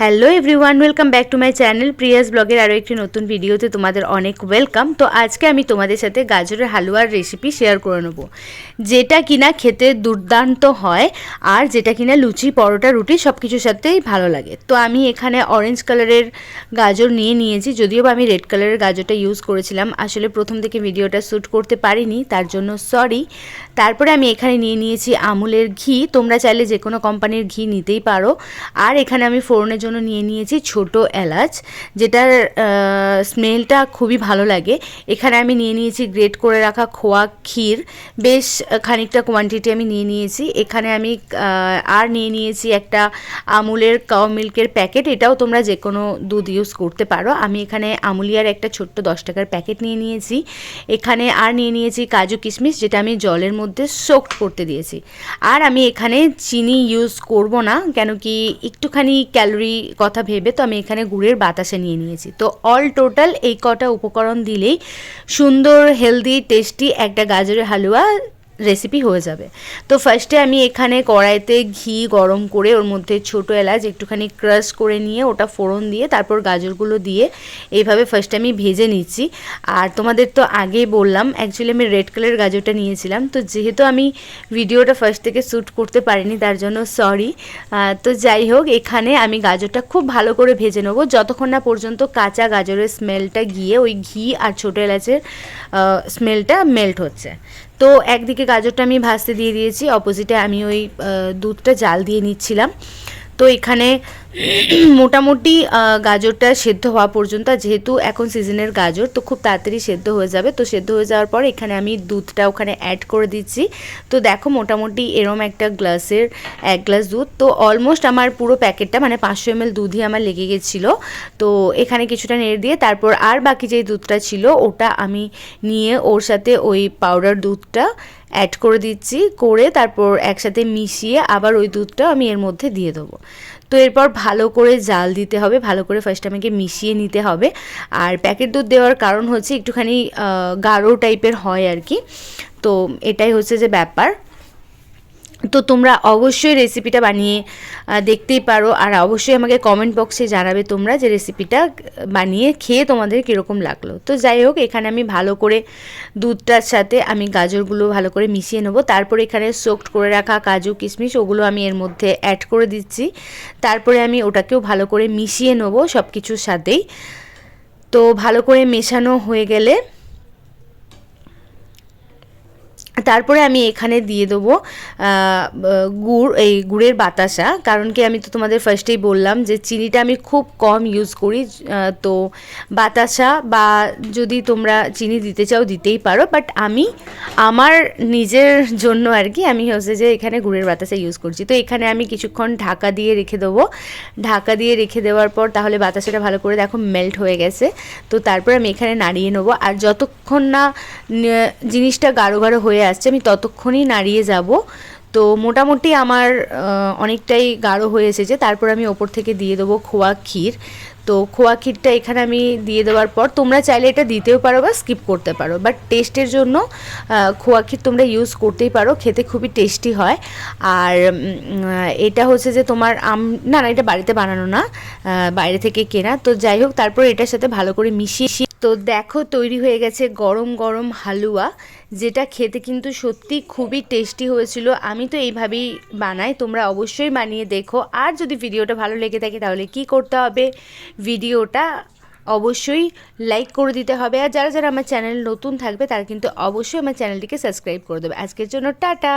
Hello everyone welcome back to my channel Priya's ব্লগের আরও একটি নতুন ভিডিওতে তোমাদের অনেক ওয়েলকাম তো আজকে আমি তোমাদের সাথে গাজরের হালুয়ার রেসিপি শেয়ার করে নেব। যেটা কিনা খেতে দুর্দান্ত হয় আর যেটা কিনা লুচি, পরোটা, রুটি সব কিছুর সাথেই ভালো লাগে। তো আমি এখানে অরেঞ্জ কালারের গাজর নিয়ে নিয়েছি, যদিও বা আমি রেড কালারের গাজরটা ইউজ করেছিলাম। আসলে প্রথম থেকে ভিডিওটা শ্যুট করতে পারিনি, তার জন্য সরি তারপরে আমি এখানে নিয়ে নিয়েছি আমুলের ঘি। তোমরা চাইলে যে কোনো কোম্পানির ঘি নিতেই পারো। আর এখানে আমি ফোড়নের জন্য নিয়ে নিয়েছি ছোট এলাচ, যেটার স্মেলটা খুবই ভালো লাগে। এখানে আমি নিয়ে নিয়েছি গ্রেট করে রাখা খোয়া ক্ষীর। বেশ খানিকটা কোয়ান্টিটি আমি নিয়ে নিয়েছি। এখানে আমি আর নিয়ে নিয়েছি একটা আমুলের কাউ মিল্কের প্যাকেট এটাও তোমরা যে কোনো দুধ ইউজ করতে পারো। আমি এখানে আমুলিয়ার একটা ছোট্ট দশ টাকার প্যাকেট নিয়ে নিয়েছি। এখানে আর নিয়ে নিয়েছি কাজু কিশমিশ, যেটা আমি জলের মধ্যে সোকড করতে দিয়েছি। আর আমি এখানে চিনি ইউজ করব না, কেন কি একটুখানি ক্যালোরি কথা ভেবে তো আমি এখানে গুড়ের বাতাসা নিয়ে নিয়েছি। তো অল টোটাল এই কটা উপকরণ দিলেই সুন্দর হেলদি টেস্টি একটা গাজরের হালুয়া রেসিপি হয়ে যাবে। তো ফার্স্টে আমি এখানে কড়াইতে ঘি গরম করে ওর মধ্যে ছোটো এলাচ একটুখানি ক্রাশ করে নিয়ে ওটা ফোড়ন দিয়ে তারপর গাজরগুলো দিয়ে এইভাবে ফার্স্টে আমি ভেজে নিচ্ছি। আর তোমাদের তো আগেই বললাম অ্যাকচুয়ালি আমি রেড কালারের গাজরটা নিয়েছিলাম। তো যেহেতু আমি ভিডিওটা ফার্স্ট থেকে শ্যুট করতে পারিনি, তার জন্য সরি তো যাই হোক, এখানে আমি গাজরটা খুব ভালো করে ভেজে নেব। যতক্ষণ না পর্যন্ত কাঁচা গাজরের স্মেলটা গিয়ে ওই ঘি আর ছোটো এলাচের স্মেলটা মেল্ট হচ্ছে। তো একদিকে গাজরটা আমি ভাজতে দিয়ে দিয়েছি অপোজিটে আমি ওই দুধটা জাল দিয়ে নিচ্ছিলাম। তো এখানে মোটামুটি গাজরটা সেদ্ধ হওয়া পর্যন্ত যেহেতু এখন সিজনের গাজর, তো খুব তাড়াতাড়ি সেদ্ধ হয়ে যাবে। তো সেদ্ধ হয়ে যাওয়ার পর এখানে আমি দুধটা ওখানে অ্যাড করে দিচ্ছি। তো দেখো মোটামুটি এরম একটা গ্লাসের, এক গ্লাস দুধ। তো অলমোস্ট আমার পুরো প্যাকেটটা মানে পাঁচশো এমএল দুধই আমার লেগে গেছিল। তো এখানে কিছুটা নেড়ে দিয়ে তারপর আর বাকি যে দুধটা ছিল, ওটা আমি নিয়ে ওর সাথে ওই পাউডার দুধটা অ্যাড করে দিচ্ছি, করে তারপর একসাথে মিশিয়ে আবার ওই দুধটা আমি এর মধ্যে দিয়ে দেবো। তো এরপর ভালো করে জাল দিতে হবে, ভালো করে ফার্স্ট আমাকে মিশিয়ে নিতে হবে। আর প্যাকেট দুধ দেওয়ার কারণ হচ্ছে একটুখানি গাঢ় টাইপের হয় আর কি। তো এটাই হচ্ছে যে ব্যাপার। তো তোমরা অবশ্যই রেসিপিটা বানিয়ে দেখতেই পারো। আর অবশ্যই আমাকে কমেন্ট বক্সে জানাবে তোমরা যে রেসিপিটা বানিয়ে খেয়ে তোমাদের কীরকম লাগল। তো যাই হোক, এখানে আমি ভালো করে দুধটার সাথে আমি গাজরগুলো ভালো করে মিশিয়ে নেব। তারপরে এখানে সোকড করে রাখা কাজু, কিশমিশ, ওগুলো আমি এর মধ্যে অ্যাড করে দিচ্ছি। তারপরে আমি ওটাকেও ভালো করে মিশিয়ে নেব সব কিছুর সাথেই। তো ভালো করে মেশানো হয়ে গেলে তারপরে আমি এখানে দিয়ে দেবো গুড়, এই গুড়ের বাতাসা। কারণ কি আমি তো তোমাদের ফার্স্টেই বললাম যে চিনিটা আমি খুব কম ইউজ করি তো বাতাসা বা যদি তোমরা চিনি দিতে চাও দিতেই পারো বাট আমি আমার নিজের জন্য আর কি আমি হচ্ছে যে এখানে গুড়ের বাতাসা ইউজ করছি। তো এখানে আমি কিছুক্ষণ ঢাকা দিয়ে রেখে দেবো। ঢাকা দিয়ে রেখে দেওয়ার পর তাহলে বাতাসাটা ভালো করে দেখো মেল্ট হয়ে গেছে। তো তারপর আমি এখানে নাড়িয়ে নেব। আর যতক্ষণ না জিনিসটা গাঢ় গাঢ় হয়ে আসছে, আমি ততক্ষণই নাড়িয়ে যাব। তো মোটামুটি আমার অনেকটাই গাঢ় হয়ে এসেছে। তারপর আমি ওপর থেকে দিয়ে দেবো খোয়া ক্ষীর। তো খোয়া ক্ষীরটা এখানে আমি দিয়ে দেওয়ার পর, তোমরা চাইলে এটা দিতেও পারো বা স্কিপ করতে পারো। বাট টেস্টের জন্য খোয়া ক্ষীর তোমরা ইউজ করতেই পারো, খেতে খুবই টেস্টি হয়। আর এটা হচ্ছে যে তোমার আম, না না, এটা বাড়িতে বানানো না বাইরে থেকে কেনা। তো যাই হোক, তারপর এটার সাথে ভালো করে মিশিয়ে তো দেখো তৈরি হয়ে গেছে গরম গরম হালুয়া, যেটা খেতে কিন্তু সত্যি খুবই টেস্টি হয়েছিল। আমি তো এইভাবেই বানাই, তোমরা অবশ্যই বানিয়ে দেখো। আর যদি ভিডিওটা ভালো লেগে থাকে তাহলে কি করতে হবে? ভিডিওটা অবশ্যই লাইক করে দিতে হবে। আর যারা যারা আমার চ্যানেল নতুন থাকবে, তারা কিন্তু অবশ্যই আমার চ্যানেলটিকে সাবস্ক্রাইব করে দেবে। আজকের জন্য টাটা!